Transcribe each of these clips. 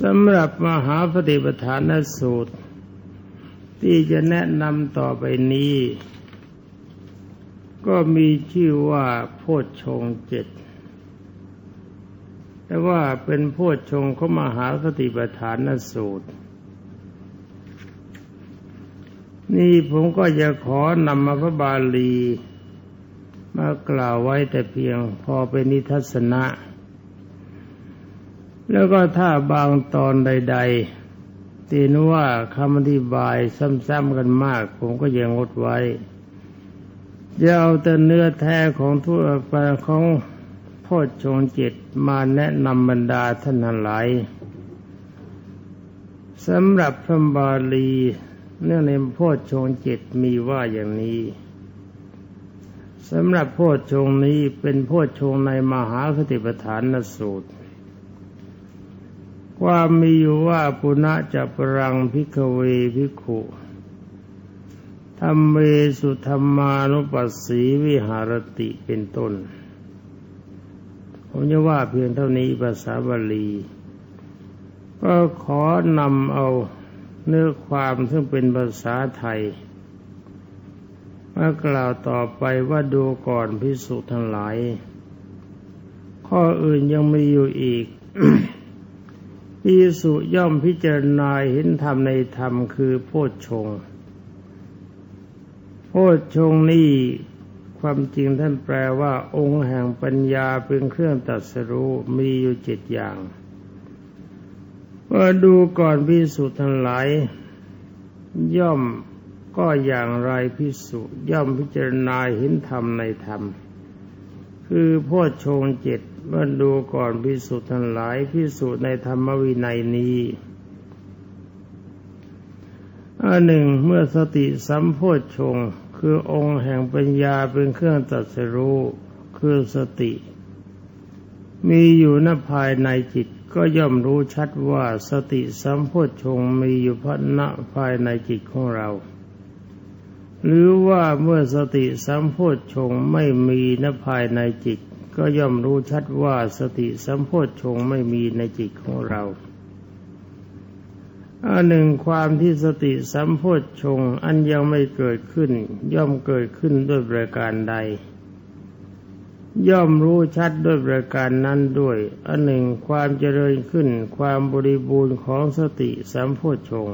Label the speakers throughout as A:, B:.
A: สำหรับมหาปฏิปทานสูตร ที่จะแนะนำต่อไปนี้ ก็มีชื่อว่าโพชฌงเจ็ดแต่ว่าเป็นโพชฌงของมหาสติปัฏฐานสูตร นี่ผมก็จะขอนำมาพระบาลี มากล่าวไว้แต่เพียงพอเป็นนิทัศนะ แล้วก็ถ้าบางตอนใด ๆ ตีนว่าคำอธิบายซ้ำๆกันมาก ผมก็ยังงดไว้จะเอาแต่เนื้อแท้ของทั่วไปของโพชฌงจิตมาแนะนำบรรดาท่านหลายสำหรับพระบาลีเนื่องในโพชฌงจิตมีว่าอย่างนี้สำหรับโพชฌงนี้เป็นโพชฌงในมหาคติปฐานนสูตร ความมีอยู่ว่าปุณะจะปรังพิกเวพิขุธรรมเมสุธรรมานุปัสสีวิหารติเป็นต้น ผมจะว่าเพียงเท่านี้ภาษาบาลี ก็ขอนำเอาเนื้อความซึ่งเป็นภาษาไทยมากล่าวต่อไปว่าดูก่อนพิสุทั้งหลาย ข้ออื่นยังมีอยู่อีก พิสุย่อมพิจารณาเห็นธรรมในธรรมคือโพชฌงโพชฌงนี้ความจริงท่านแปลว่า องค์แห่งปัญญาเป็นเครื่องตัดสรู้มีอยู่เจ็ดอย่างว่าดูก่อนพิสุทั้งหลาย ย่อมก็อย่างไรพิสุย่อมพิจารณาเห็นธรรมในธรรม คือโพชฌงเจ็ด เมื่อดูก่อนพิสุทั้งหลายพิสุในธรรมวินัยนี้อันหนึ่งเมื่อสติสัมโพชฌงคือองค์แห่งปัญญาเป็นเครื่องตัดสรู้คือสติ มีอยู่ณภายในจิตก็ย่อมรู้ชัดว่าสติสัมโพชฌงมีอยู่พณะภายในจิตของเรา หรือว่าเมื่อสติสัมโพชฌงไม่มีณภายในจิต ก็ย่อมรู้ชัดว่าสติสัมโพชฌงไม่มีในจิตของเราอันหนึ่งความที่สติสัมโพชฌงอันยังไม่เกิดขึ้น ย่อมเกิดขึ้นด้วยประการใด ย่อมรู้ชัดด้วยประการนั้นด้วยอันหนึ่งความเจริญขึ้น ความบริบูรณ์ของสติสัมโพชฌง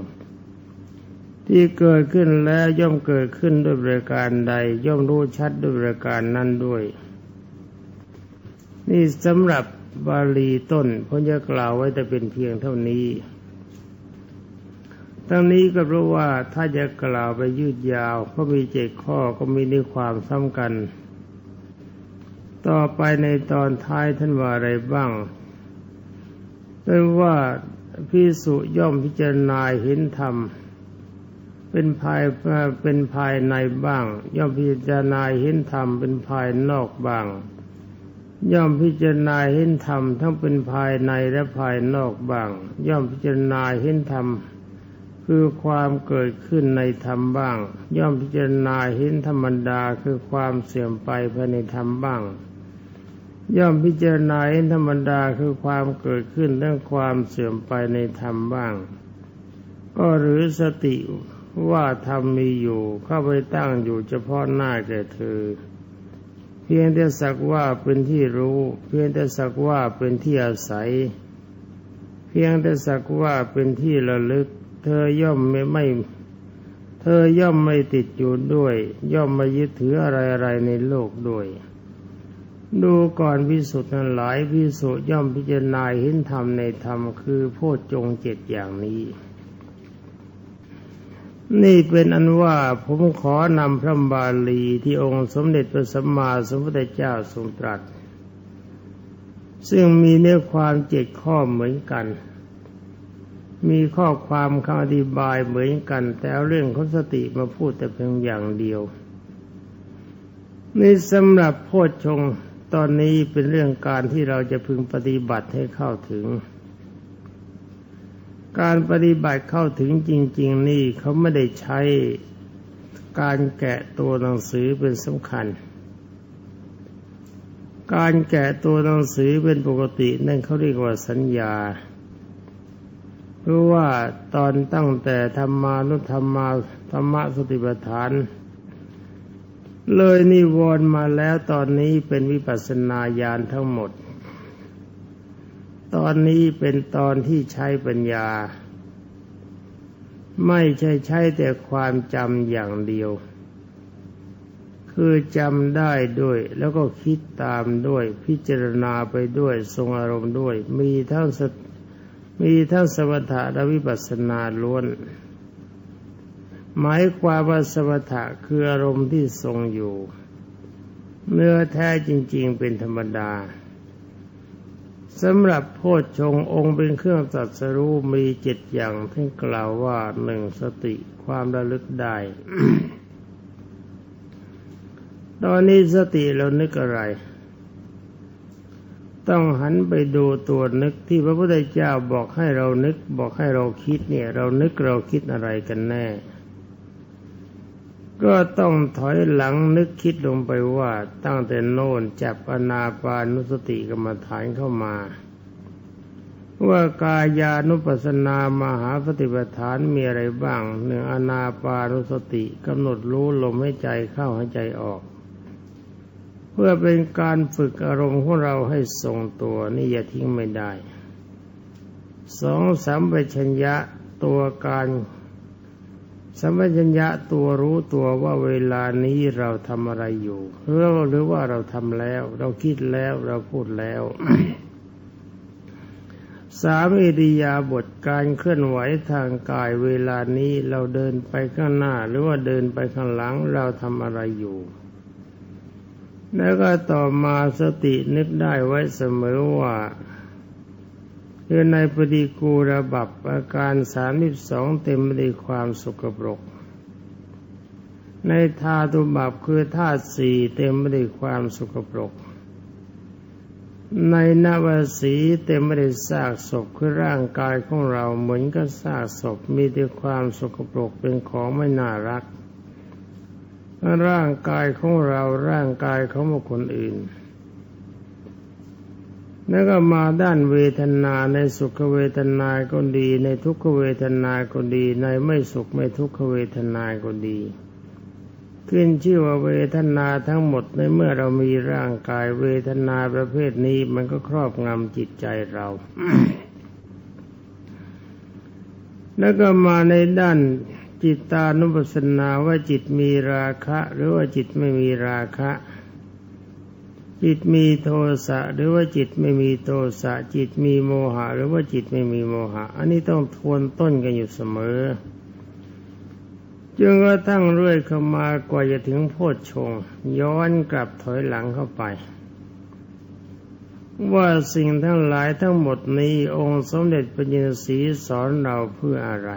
A: ที่เกิดขึ้นแล้วย่อมเกิดขึ้นด้วยประการใด ย่อมรู้ชัดด้วยประการนั้นด้วย นี่สำหรับบาลีต้นพจะกล่าวไว้แต่เป็นเพียงเท่านี้ ทั้งนี้ก็เพราะว่าถ้าจะกล่าวไปยืดยาวเพราะมีเจ็ดข้อก็มีในความซ้ำกัน ต่อไปในตอนท้ายท่านว่าอะไรบ้างเป็นว่าพิสุย่อมพิจารณาเห็นธรรม เป็นภายเป็นภายในบ้าง ย่อมพิจารณาเห็นธรรมเป็นภายนอกบ้าง ย่อมพิจารณาเห็นธรรมทั้งเป็นภายในและภายนอกบ้าง ย่อมพิจารณาเห็นธรรมคือความเกิดขึ้นในธรรมบ้าง ย่อมพิจารณาเห็นธรรมดาคือความเสื่อมไปภายในธรรมบ้าง ย่อมพิจารณาเห็นธรรมดาคือความเกิดขึ้นเรื่องความเสื่อมไปในธรรมบ้าง ก็หรือสติว่าธรรมมีอยู่เข้าไปตั้งอยู่เฉพาะหน้าแก่เธอ พียงแต่สักว่าเป็นที่รู้ เพียงแต่สักว่าเป็นที่อาศัย เพียงแต่สักว่าเป็นที่ระลึก เธอย่อมไม่ไม่ เธอย่อมไม่ติดอยู่ด้วย ย่อมไม่ยึดถืออะไรอะไรในโลกด้วย ดูก่อนพิสุทธิ์นั้นหลายพิสุย่อมพิจารณาเห็นธรรมในธรรมคือโพชฌงเจ็ดอย่างนี้ นี่เป็นอันว่าผมขอนำพระบาลีที่องค์สมเด็จพระสัมมาสัมพุทธเจ้าทรงตรัส ซึ่งมีเนื้อความเจ็ดข้อเหมือนกัน มีข้อความคำอธิบายเหมือนกัน แต่เอาเรื่องของสติมาพูดแต่เพียงอย่างเดียวนี่สำหรับโพชฌงตอนนี้เป็นเรื่องการที่เราจะพึงปฏิบัติให้เข้าถึง การปฏิบัติเข้าถึงจริง ๆ นี่เขาไม่ได้ใช้การแกะตัวหนังสือเป็นสำคัญ การแกะตัวหนังสือเป็นปกตินั่นเขาเรียกว่าสัญญา เพรู้ว่าตอนตั้งแต่ธรรมานุธรรมาธรรมสติปัฏฐาน เลยนิวรณ์มาแล้วตอนนี้เป็นวิปัสสนาญาณทั้งหมด ตอนนี้เป็นตอนที่ใช้ปัญญา ไม่ใช่ใช้แต่ความจำอย่างเดียว คือจำได้ด้วย แล้วก็คิดตามด้วย พิจารณาไปด้วย ทรงอารมณ์ด้วย มีทั้งสมีทั้งสมถะและวิปัสสนาล้วน หมายความว่าสมถะคืออารมณ์ที่ทรงอยู่ เนื้อแท้จริง ๆ เป็นธรรมดา สำหรับโพชฌงองค์เป็นเครื่องตัดสรู้มีเจ็ดอย่างที่กล่าวว่าหนึ่งสติความระลึกได้ ตอนนี้สติเรานึกอะไร ต้องหันไปดูตัวนึกที่พระพุทธเจ้าบอกให้เรานึกบอกให้เราคิดเนี่ย เรานึกเราคิดอะไรกันแน่ ก็ต้องถอยหลังนึกคิดลงไปว่าตั้งแต่โน่นจับอนาปานุสติกรรมฐานเข้ามา ว่ากายานุปัสสนามหาปฏิปทานมีอะไรบ้างหนึ่งอนาปานุสติกำหนดรู้ลมให้ใจเข้าให้ใจออก เพื่อเป็นการฝึกอารมณ์ของเราให้ทรงตัวนี่อย่าทิ้งไม่ได้สองสัมปชัญญะตัวการ สัมปชัญญะตัวรู้ตัวว่าเวลานี้เราทำอะไรอยู่หรือหรือว่าเราทำแล้ว เราคิดแล้วเราพูดแล้วสามอิริยาบถการเคลื่อนไหวทางกายเวลานี้เราเดินไปข้างหน้า หรือว่าเดินไปข้างหลังเราทำอะไรอยู่ แล้วก็ต่อมาสตินึกได้ไว้เสมอว่า คือในปฏิกูระบับอาการสามสิบสองเต็มไปด้วยความสกปรก ในธาตุบับคือธาตุสี่เต็มไปด้วยความสกปรก ในนวสีเต็มไปด้วยซากศพคือร่างกายของเราเหมือนกับซากศพมีแต่ความสกปรกเป็นของไม่น่ารัก ร่างกายของเราร่างกายของบุคคลอื่น แล้วก็มาด้านเวทนาในสุขเวทนาก็ดี ในทุกขเวทนาก็ดี ในไม่สุขไม่ทุกขเวทนาก็ดี ขึ้นชื่อว่าเวทนาทั้งหมดในเมื่อเรามีร่างกายเวทนาประเภทนี้มันก็ครอบงำจิตใจเรา แล้วก็มาในด้านจิตตานุปัสสนาว่าจิตมีราคะ หรือว่าจิตไม่มีราคะ จิตมีโทสะหรือว่าจิตไม่มีโทสะจิตมีโมหะ หรือว่าจิตไม่มีโมหะ อันนี้ต้องทวนต้นกันอยู่เสมอจนกระทั่งเรื่อยเข้ามากว่าจะถึงโพชฌงย้อนกลับถอยหลังเข้าไป ว่าสิ่งทั้งหลายทั้งหมดนี้องค์สมเด็จพระจินสีสอนเราเพื่ออะไร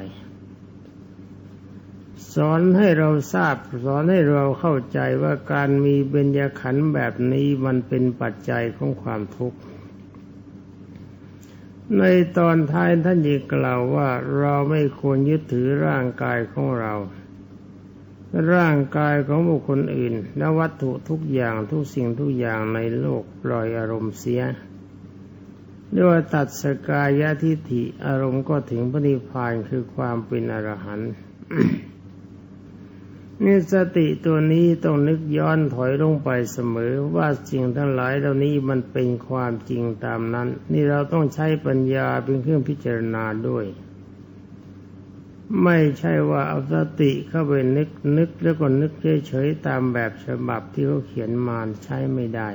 A: สอนให้เราทราบ สอนให้เราเข้าใจว่าการมีเบญญขันธ์แบบนี้มันเป็นปัจจัยของความทุกข์ ในตอนท้ายท่านยังกล่าวว่าเราไม่ควรยึดถือร่างกายของเรา ร่างกายของบุคคลอื่น และวัตถุทุกอย่างทุกสิ่งทุกอย่างในโลกปล่อยอารมณ์เสียเรียกว่าตัดสกายะทิฏฐิอารมณ์ก็ถึงพระนิพพานคือความเป็นอรหันต์ นี่สติตัวนี้ต้องนึกย้อนถอยลงไปเสมอว่าสิ่งทั้งหลายเหล่านี้มันเป็นความจริงตามนั้น นี่เราต้องใช้ปัญญาเป็นเครื่องพิจารณาด้วย ไม่ใช่ว่าเอาสติเข้าไปนึกนึกแล้วก็นึกเฉยๆตามแบบฉบับที่เขาเขียนมาใช้ไม่ได้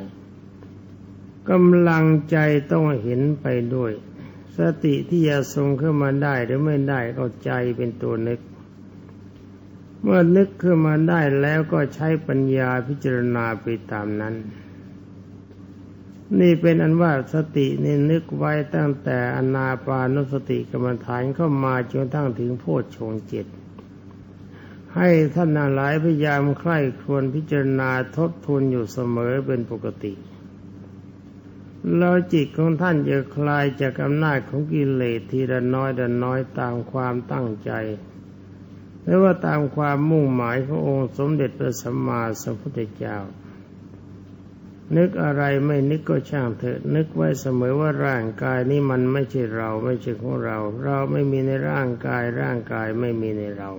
A: กำลังใจต้องเห็นไปด้วย สติที่จะทรงขึ้นมาได้หรือไม่ได้ก็ใจเป็นตัวนึก เมื่อนึกขึ้นมาได้แล้วก็ใช้ปัญญาพิจารณาไปตามนั้น นี่เป็นอันว่าสตินี่นึกไว้ตั้งแต่อนาปานุสติกรรมฐานเข้ามาจนทั้งถึงโพชฌงเจ็ดให้ท่านหลายพยายามใคร่ควญพิจารณาทบทวนอยู่เสมอเป็นปกติ แล้วจิตของท่านจะคลายจากอำนาจของกิเลสทีละน้อยละน้อยตามความตั้งใจ หรือว่าตามความมุ่งหมายขององค์สมเด็จพระสัมมาสัมพุทธเจ้า นึกอะไรไม่นึกก็ช่างเถอะ นึกไว้เสมอว่าร่างกายนี้มันไม่ใช่เราไม่ใช่ของเรา เราไม่มีในร่างกาย ร่างกายไม่มีในเรา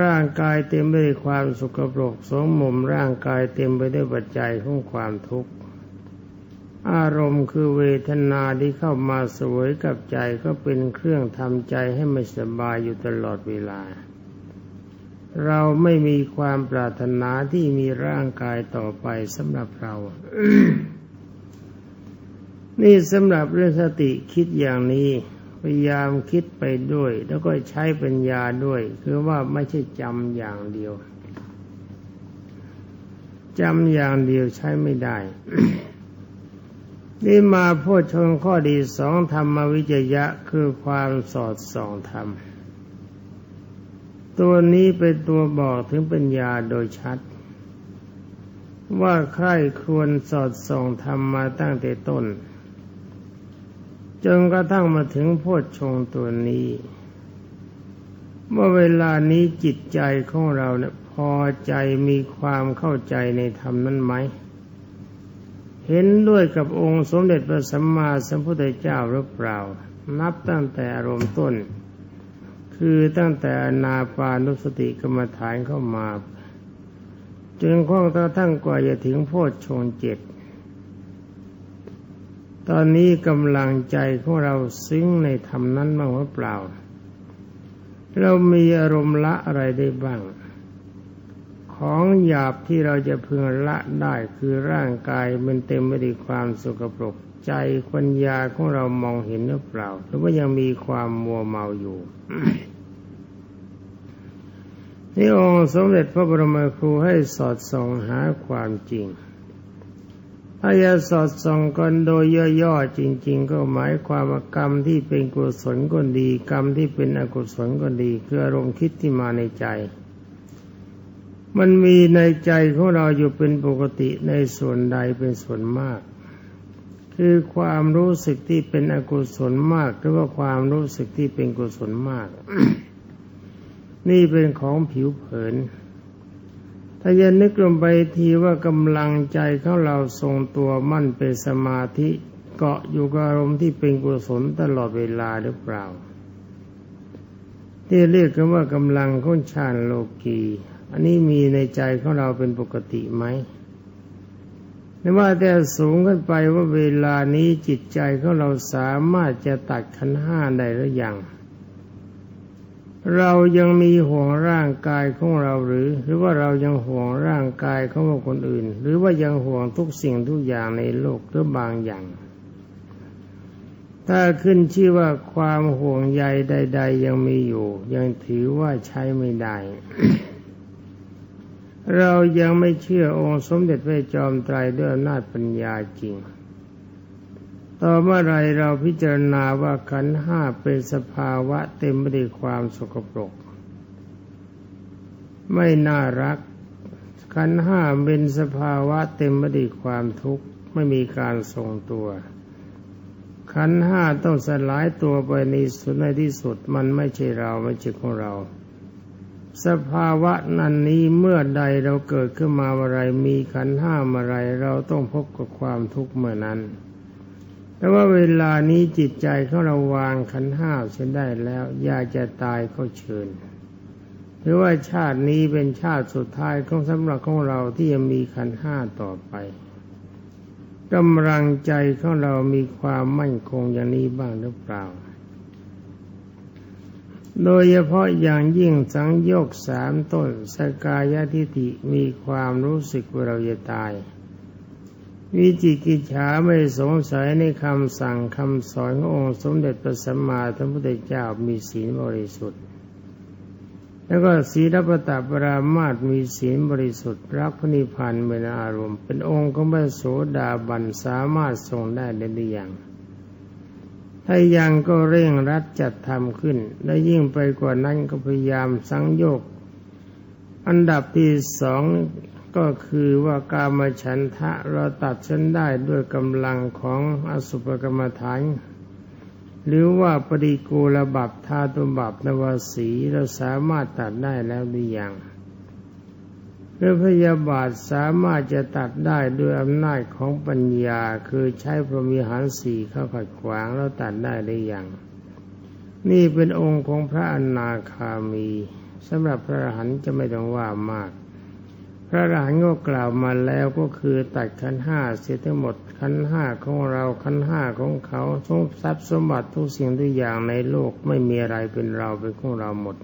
A: ร่างกายเต็มไปด้วยความสุขปรกสมมุมร่างกายเต็มไปด้วยปัจจัยของความทุกข์ อารมณ์คือเวทนาที่เข้ามาสวยกับใจก็เป็นเครื่องทำใจให้ไม่สบายอยู่ตลอดเวลา เราไม่มีความปรารถนาที่มีร่างกายต่อไปสำหรับเรา นี่สำหรับเรื่องสติคิดอย่างนี้ พยายามคิดไปด้วย แล้วก็ใช้ปัญญาด้วย คือว่าไม่ใช่จำอย่างเดียวจำอย่างเดียวใช้ไม่ได้ นี่มาพูดชงข้อดีสองธรรมวิจยะคือความสอดส่องธรรม ตัวนี้เป็นตัวบอกถึงปัญญาโดยชัด ว่าใครควรสอดส่องธรรมมาตั้งแต่ต้น จนกระทั่งมาถึงโพชงตัวนี้เมื่อเวลานี้จิตใจของเราเนี่ยพอใจมีความเข้าใจในธรรมนั้นไหม เห็นด้วยกับองค์สมเด็จพระสัมมาสัมพุทธเจ้าหรือเปล่า นับตั้งแต่อารมณ์ต้น คือตั้งแต่นาปานุสติกรรมฐานเข้ามา จนข้องกระทั่งกว่าจะถึงโพชฌงเจ็ดตอนนี้กำลังใจของเราซึ้งในธรรมนั้นบ้างหรือเปล่า เรามีอารมณ์ละอะไรได้บ้าง ของหยาบที่เราจะพึงละได้คือร่างกายมันเต็มไปด้วยความสุกปรกใจปัญญาของเรามองเห็นหรือเปล่า หรือว่ายังมีความมัวเมาอยู่นี่องค์สมเด็จพระบรมครูให้สอดส่องหาความจริงถ้าจะสอดส่องกันโดยย่อๆจริง ๆ ก็หมายความว่ากรรมที่เป็นกุศลก็ดี กรรมที่เป็นอกุศลก็ดีคืออารมณ์คิดที่มาในใจ มันมีในใจของเราอยู่เป็นปกติในส่วนใดเป็นส่วนมาก คือความรู้สึกที่เป็นอกุศลมาก หรือว่าความรู้สึกที่เป็นกุศลมาก นี่เป็นของผิวเผิน ถ้าจะนึกลงไปทีว่ากำลังใจของเราทรงตัวมั่นเป็นสมาธิเกาะอยู่กับอารมณ์ที่เป็นกุศลตลอดเวลาหรือเปล่าที่เรียกกันว่ากำลังของฌานโลกี อันนี้มีในใจของเราเป็นปกติไหมไม่ว่าแต่สูงขึ้นไปว่าเวลานี้จิตใจของเราสามารถจะตัดขันห้าได้หรือยัง เรายังมีห่วงร่างกายของเราหรือ หรือว่าเรายังห่วงร่างกายของคนอื่น หรือว่ายังห่วงทุกสิ่งทุกอย่างในโลกหรือบางอย่าง ถ้าขึ้นชื่อว่าความห่วงใยใด ๆ ยังมีอยู่ ยังถือว่าใช้ไม่ได้ เรายังไม่เชื่อองค์สมเด็จพระจอมไตรด้วยอำนาจปัญญาจริง ต่อเมื่อไรเราพิจารณาว่าขันห้าเป็นสภาวะเต็มไปด้วยความสกปรก ไม่น่ารัก ขันห้าเป็นสภาวะเต็มไปด้วยความทุกข์ไม่มีการทรงตัว ขันห้าต้องสลายตัวไปในสุดในที่สุดมันไม่ใช่เราไม่ใช่ของเรา สภาวะนั้นนี้เมื่อใดเราเกิดขึ้นมาอะไรมีขันห้ามอะไร เราต้องพบกับความทุกข์เมื่อนั้น แต่ว่าเวลานี้จิตใจของเราวางขันห้าเส้นได้แล้วอยากจะตายก็เชิญหรือว่าชาตินี้เป็นชาติสุดท้ายของสำหรับของเราที่ยังมีขันห้าต่อไปกำลังใจของเรามีความมั่นคงอย่างนี้บ้างหรือเปล่า โดยเฉพาะอย่างยิ่งสังโยกสามต้นสกายทิฏฐิมีความรู้สึกว่าเราจะตาย วิจิกิจฉาไม่สงสัยในคำสั่งคำสอนขององค์สมเด็จพระสัมมาสัมพุทธเจ้ามีศีลบริสุทธิ์ แล้วก็ศีลปตปรามาตมีศีลบริสุทธิ์รักพนิพพานเป็นอารมณ์ เป็นองค์ของพระโสดาบันสามารถทรงได้ในอย่าง ถ้ายังก็เร่งรัดจัดทำขึ้น และยิ่งไปกว่านั้นก็พยายามสังโยก อันดับที่สองก็คือว่ากามฉันทะเราตัดฉันได้ด้วยกำลังของอสุภกรรมฐาน หรือว่าปฏิกูลบับธาตุบับนวสีเราสามารถตัดได้แล้วหรือยัง หรือพยาบาทสามารถจะตัดได้ด้วยอำนาจของปัญญาคือใช้พรหมีหารสี่เข้าขัดขวางแล้วตัดได้ได้อย่าง นี่เป็นองค์ของพระอนาคามีสำหรับพระอรหันต์จะไม่ต้องว่ามาก พระอรหันต์ก็กล่าวมาแล้วก็คือตัดขันห้าเสียทั้งหมดขันห้าของเราขันห้าของเขาทรงทรัพย์สมบัติทุกสิ่งทุกอย่างในโลกไม่มีอะไรเป็นเราเป็นของเราหมด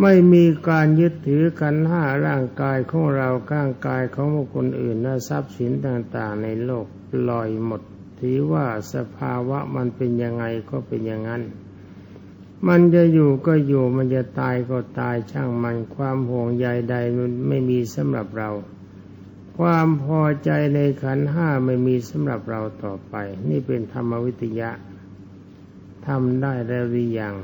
A: ไม่มีการยึดถือขันห้าร่างกายของเราข้างกายของบุคคลอื่นและทรัพย์สินต่างๆ ในโลกลอยหมด ถือว่าสภาวะมันเป็นยังไงก็เป็นอย่างนั้น มันจะอยู่ก็อยู่มันจะตายก็ตายช่างมันความห่วงใยใดมันไม่มีสำหรับเรา ความพอใจในขันห้าไม่มีสำหรับเราต่อไป นี่เป็นธรรมวิทยะทำได้แล้วหรือยัง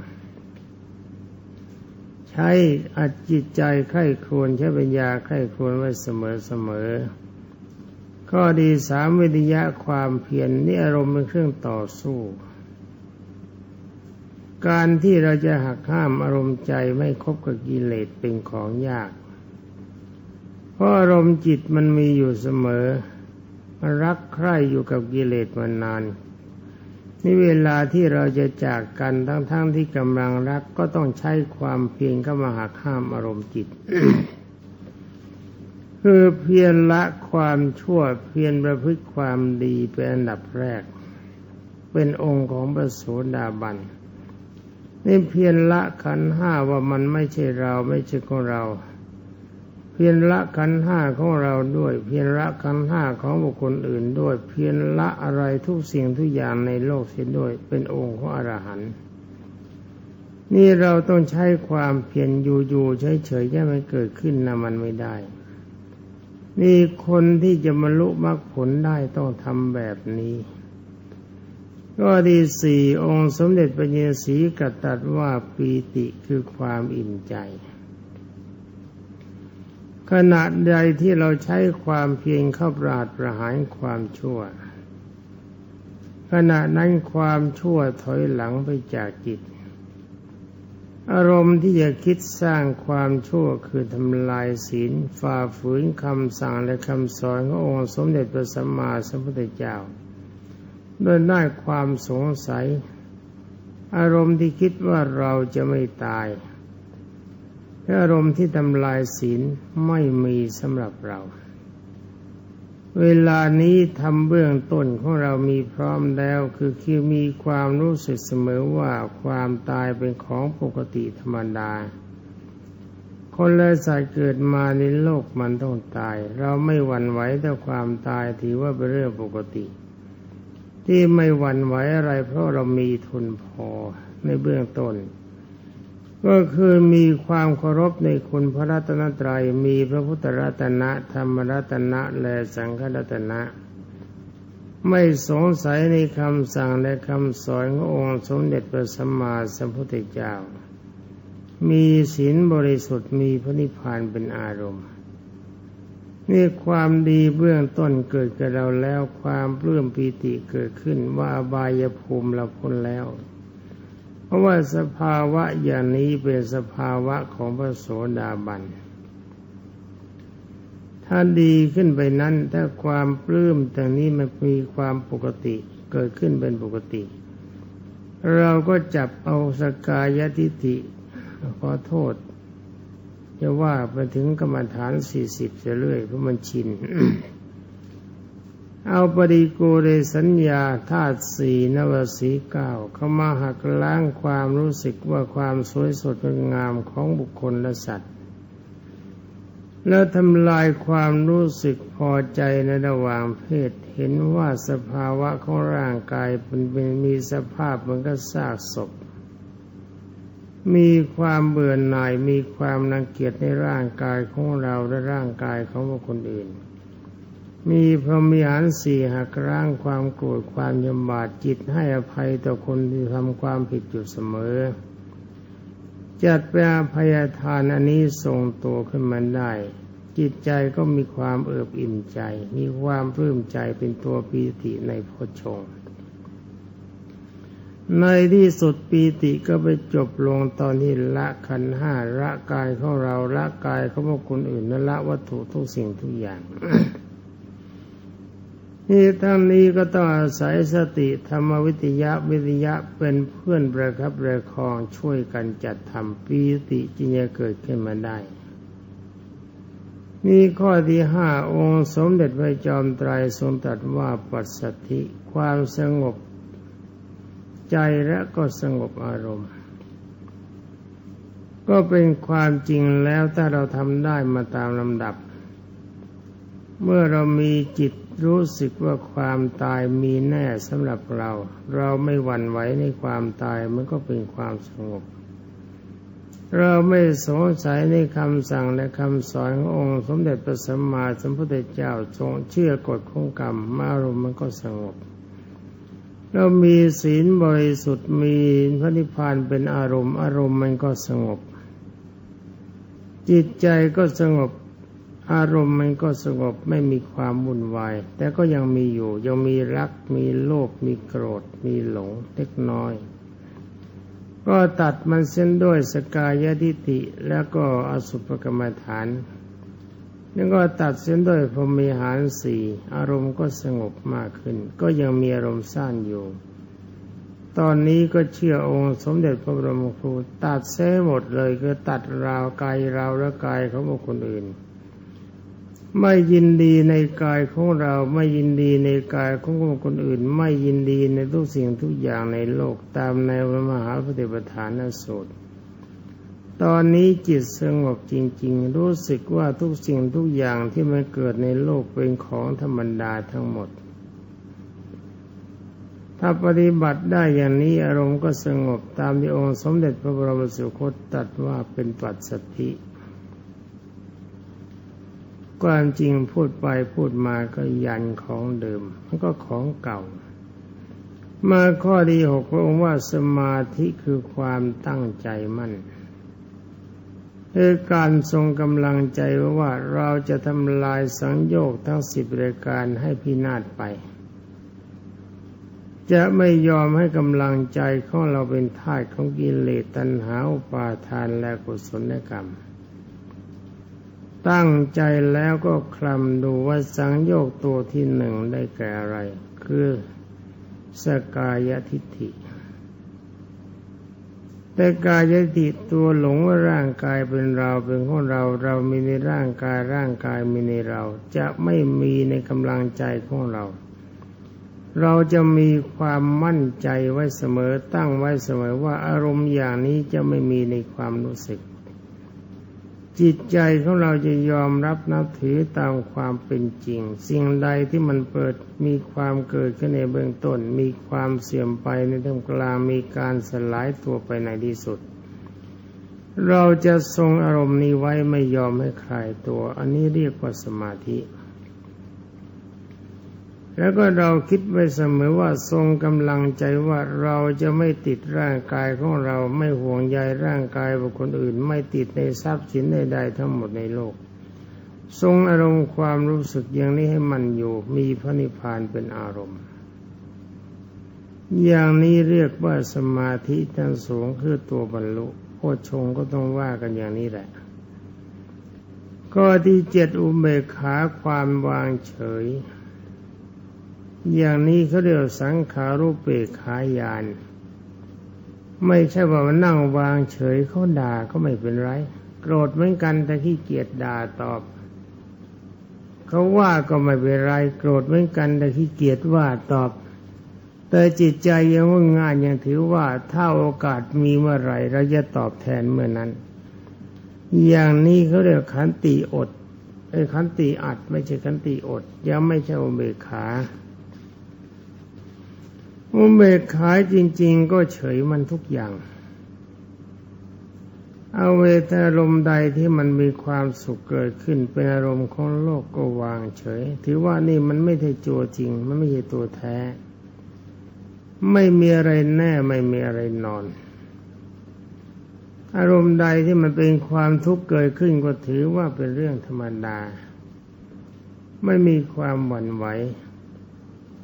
A: ช้อัดจิตใจไข้ครวนใช้ปัญญาไข้ครวนไว้เสมอเสมอข้อดีสามวิทยะความเพียรนนี่อารมณ์เป็นเครื่องต่อสู้ การที่เราจะหักห้ามอารมณ์ใจไม่คบกับกิเลสเป็นของยาก เพราะอารมณ์จิตมันมีอยู่เสมอมันรักใคร่อยู่กับกิเลสมานาน นี่เวลาที่เราจะจากกันทั้งๆทที่กำลังรักก็ต้องใช้ความเพียรเข้ามาหักห้ามอารมณ์จิต คือเพียรละความชั่วเพียรประพฤติความดีเป็นอันดับแรก เป็นองค์ของพระโสดาบันนี่เพียรละขันห้าว่ามันไม่ใช่เราไม่ใช่ของเรา พียรละขันห้าของเราด้วย เพียรละขันห้าของบุคคลอื่นด้วย เพียรละอะไรทุกสิ่งทุกอย่างในโลกเสียด้วย เป็นองค์ของอรหันต์นี่เราต้องใช้ความเพียรอยู่ๆเฉยๆให้มันเกิดขึ้นนะมันไม่ได้ นี่คนที่จะบรรลุมรรคผลได้ต้องทำแบบนี้ ก็ดีสี่องค์สมเด็จพระเยสีกัตัดว่าปีติคือความอิ่มใจ ขณะใดที่เราใช้ความเพียรเข้าปราดประหารความชั่ว ขณะนั้นความชั่วถอยหลังไปจากจิต อารมณ์ที่จะคิดสร้างความชั่วคือทำลายศีลฝ่าฝืนคำสั่งและคำสอนขององค์สมเด็จพระสัมมาสัมพุทธเจ้าโดยได้ความสงสัย อารมณ์ที่คิดว่าเราจะไม่ตาย อารมณ์ที่ทำลายศีลไม่มีสำหรับเรา เวลานี้ทำเบื้องต้นของเรามีพร้อมแล้ว คือคือมีความรู้สึกเสมอว่าความตายเป็นของปกติธรรมดา คนและสัตว์เกิดมาในโลกมันต้องตาย เราไม่หวั่นไหวต่อความตายถือว่าเป็นเรื่องปกติ ที่ไม่หวั่นไหวอะไรเพราะเรามีทุนพอในเบื้องต้น ก็คือมีความเคารพในคุณพระรัตนตรัย มีพระพุทธรัตนะธรรมรัตนะและสังฆรัตนะ ไม่สงสัยในคำสั่งและคำสอนขององค์สมเด็จพระสัมมาสัมพุทธเจ้า มีศีลบริสุทธิ์มีพระนิพพานเป็นอารมณ์นี่ความดีเบื้องต้นเกิดกับเราแล้วความปลื้มปีติเกิดขึ้นว่าบายภูมิเราพ้นแล้ว เพราะว่าสภาวะอย่างนี้เป็นสภาวะของพระโสดาบัน ถ้าดีขึ้นไปนั้นถ้าความปลื้มตรงนี้มันมีความปกติเกิดขึ้นเป็นปกติ เราก็จับเอาสกายทิฏฐิขอโทษ จะว่าไปถึงกรรมฐานสี่สิบจะเรื่อยเพราะมันชิน เอาปริโกเรสัญญาธาตุสีนวสีเก้าเข้ามาหักล้างความรู้สึกว่าความสวยสดงามของบุคคลและสัตว์ แล้วทำลายความรู้สึกพอใจในระหว่างเพศเห็นว่าสภาวะของร่างกายเป็นมีสภาพเหมือนกับซากศพ มีความเบื่อหน่ายมีความนังเกียจในร่างกายของเราและร่างกายของบุคคลอื่น มีพรหมิหารสี่หักร้างความโกรธความยำบาดจิตให้อภัยต่อคนที่ทำความผิดอยู่เสมอ จัดเป็นอภัยทานอันนี้ทรงตัวขึ้นมาได้ จิตใจก็มีความเอิบอิ่มใจ มีความปลื้มใจเป็นตัวปีติในพชฌงในที่สุดปีติก็ไปจบลงตอนที่ละขันห้าละกายของเราละกายของคนอื่นและละวัตถุทุกสิ่งทุกอย่าง นี่ทั้งนี้ก็ต้องอาศัยสติธรรมวิทยาวิทยาเป็นเพื่อนประครับประคองช่วยกันจัดทำปีติจึงจะเกิดขึ้นมาได้ นี่ข้อที่ห้าองค์สมเด็จพระจอมไตรทรงตรัสว่าปัสสติความสงบใจและก็สงบอารมณ์ ก็เป็นความจริงแล้วถ้าเราทำได้มาตามลำดับ เมื่อเรามีจิตรู้สึกว่าความตายมีแน่สำหรับเรา เราไม่หวั่นไหวในความตายมันก็เป็นความสงบ เราไม่สงสัยในคำสั่งและคำสอนขององค์สมเด็จพระสัมมาสัมพุทธเจ้าทรงเชื่อกฎของกรรมมารมมันก็สงบ เรามีศีลบริสุทธิ์มีพระนิพพานเป็นอารมณ์ อารมณ์มันก็สงบ จิตใจก็สงบ อารมณ์มันก็สงบไม่มีความวุ่นวาย แต่ก็ยังมีอยู่ ยังมีรัก มีโลภมีโกรธ มีหลงเล็กน้อย ก็ตัดมันเส้นด้วยสกายทิฏฐิแล้วก็อสุภกรรมฐานแล้วก็ตัดเส้นด้วยพรมีหารสี่อารมณ์ก็สงบมากขึ้น ก็ยังมีอารมณ์สั้นอยู่ ตอนนี้ก็เชื่อองค์สมเด็จพระบรมครูตัดเส้หมดเลยคือตัดราวกายราวและกายของบุคคลอื่น ไม่ยินดีในกายของเราไม่ยินดีในกายของคคลอื่น ไม่ยินดีในทุกสิ่งทุกอย่างในโลกตามในพระมหาปฏิปทานสูตรตอนนี้จิตสงบจริง ๆ รู้สึกว่าทุกสิ่งทุกอย่างที่มันเกิดในโลกเป็นของธรรมดาทั้งหมด ถ้าปฏิบัติได้อย่างนี้อารมณ์ก็สงบตามที่องค์สมเด็จพระบรมสุคตตัดว่าเป็นปัจสติ ความจริงพูดไปพูดมาก็ยันของเดิมมันก็ของเก่า มาข้อที่หกพระองค์ว่าสมาธิคือความตั้งใจมั่นคือการทรงกำลังใจว่าเราจะทำลายสังโยกทั้งสิบรายการให้พินาศไป จะไม่ยอมให้กำลังใจของเราเป็นทาสของกิเลสตัณหาอุปาทานและกุศลกรรม ตั้งใจแล้วก็คลำดูว่าสังโยกตัวที่หนึ่งได้แก่อะไร คือสกายทิฏฐิแต่กายติตัวหลงว่าร่างกายเป็นเราเป็นของเรา เรามีในร่างกายร่างกายมีในเรา จะไม่มีในกำลังใจของเรา เราจะมีความมั่นใจไว้เสมอตั้งไว้เสมอว่าอารมณ์อย่างนี้จะไม่มีในความรู้สึก จิตใจของเราจะยอมรับนับถือตามความเป็นจริง สิ่งใดที่มันเปิดมีความเกิดขึ้นในเบื้องต้น มีความเสื่อมไปในท่ามกลางมีการสลายตัวไปในที่สุด เราจะทรงอารมณ์นี้ไว้ไม่ยอมให้คลายตัว อันนี้เรียกว่าสมาธิ แล้วก็เราคิดไว้เสมอว่าทรงกำลังใจว่าเราจะไม่ติดร่างกายของเราไม่ห่วงใยร่างกายบุคคลอื่น ไม่ติดในทรัพย์สินใดๆทั้งหมดในโลก ทรงอารมณ์ความรู้สึกอย่างนี้ให้มันอยู่ มีพระนิพพานเป็นอารมณ์ อย่างนี้เรียกว่าสมาธิทั้งสูงคือตัวบรรลุโคชงก็ต้องว่ากันอย่างนี้แหละก็ที่เจ็ดอุเบกขาความวางเฉย อย่างนี้เขาเรียกสังขารุปเปกขายาน ไม่ใช่ว่ามันนั่งวางเฉยเขาด่าก็ไม่เป็นไร โกรธเหมือนกันแต่ขี้เกียจด่าตอบเขาว่าก็ไม่เป็นไรโกรธเหมือนกันแต่ขี้เกียจว่าตอบ แต่จิตใจยังว่างานยังถือว่าถ้าโอกาสมีเมื่อไรเราจะตอบแทนเมื่อนั้น อย่างนี้เขาเรียกขันติอดไอ้ขันติอัดไม่ใช่ขันติอด ยังไม่ใช่อุเบกขา อุเบกขาจริง ๆ ก็เฉยมันทุกอย่าง เอาเวทอารมณ์ใดที่มันมีความสุขเกิดขึ้น เป็นอารมณ์ของโลกก็วางเฉย ถือว่านี่มันไม่ใช่ตัวจริง มันไม่ใช่ตัวแท้ ไม่มีอะไรแน่ไม่มีอะไรนอน อารมณ์ใดที่มันเป็นความทุกข์เกิดขึ้นก็ถือว่าเป็นเรื่องธรรมดา ไม่มีความหวั่นไหว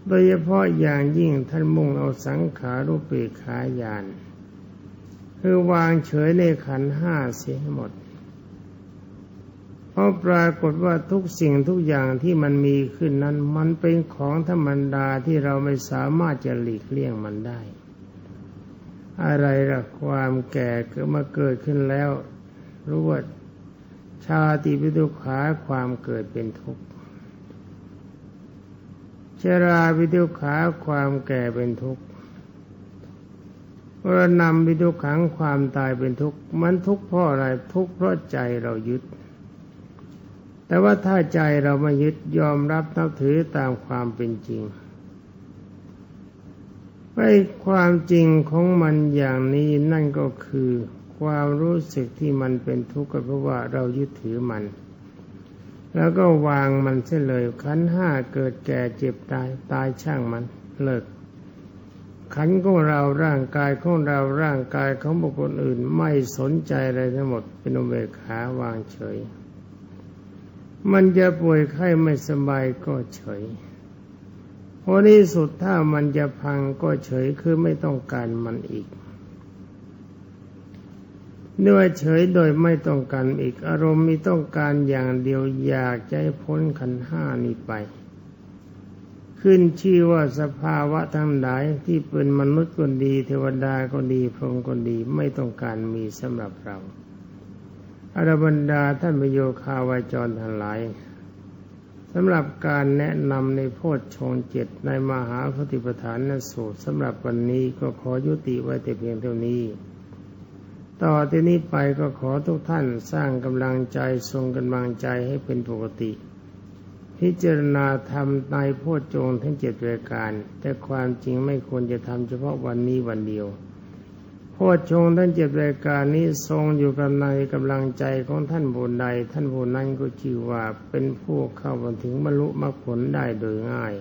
A: โดยเฉพาะอย่างยิ่งท่านมุ่งเอาสังขารุปเปขายานคือวางเฉยในขันห้าเสียหมด เพราะปรากฏว่าทุกสิ่งทุกอย่างที่มันมีขึ้นนั้น มันเป็นของธรรมดาที่เราไม่สามารถจะหลีกเลี่ยงมันได้ อะไรละความแก่ก็มาเกิดขึ้นแล้วรู้ว่าชาติปิทุขาความเกิดเป็นทุกข์ ชราวิทุขาความแก่เป็นทุกข์วรนำวิทุขังความตายเป็นทุกข์มันทุกข์เพราะอะไรทุกข์เพราะใจเรายึด แต่ว่าถ้าใจเราไม่ยึดยอมรับนับถือตามความเป็นจริงไอ้ความจริงของมันอย่างนี้นั่นก็คือ ความรู้สึกที่มันเป็นทุกข์ก็เพราะว่าเรายึดถือมัน แล้วก็วางมันเสียเลยขันห้าเกิดแก่เจ็บตายตายช่างมันเลิกขันของเราร่างกายของเราร่างกายของบุคคลอื่นไม่สนใจอะไรทั้งหมดเป็นอุเบกขาวางเฉย มันจะป่วยไข้ไม่สบายก็เฉยพอที่สุดถ้ามันจะพังก็เฉยคือไม่ต้องการมันอีก ด้วยเฉยโดยไม่ต้องการอีกอารมณ์มีต้องการอย่างเดียวอยากจะให้พ้นขันห้านี้ไป ขึ้นชื่อว่าสภาวะทั้งหลายที่เป็นมนุษย์ก็ดี เทวดาก็ดีพรหมก็ดีไม่ต้องการมีสำหรับเราอารบรรดาท่านประโยคาวาจรทั้งหลายสำหรับการแนะนำในโพชฌงเจ็ดในมหาปฏิปทานนสูตรสำหรับวันนี้ก็ขอยุติไว้แต่เพียงเท่านี้ ต่อที่นี้ไปก็ขอทุกท่านสร้างกำลังใจทรงกำลังใจให้เป็นปกติ พิจารณาทำในโพชฌงทั้งเจ็ดรายการ แต่ความจริงไม่ควรจะทำเฉพาะวันนี้วันเดียวโพชฌงทั้งเจ็ดรายการนี้ทรงอยู่กับในกำลังใจของท่านบุญใด ท่านบุญนั้นก็ชื่อว่าเป็นผู้เข้าถึงบรรลุมรรคผลได้โดยง่าย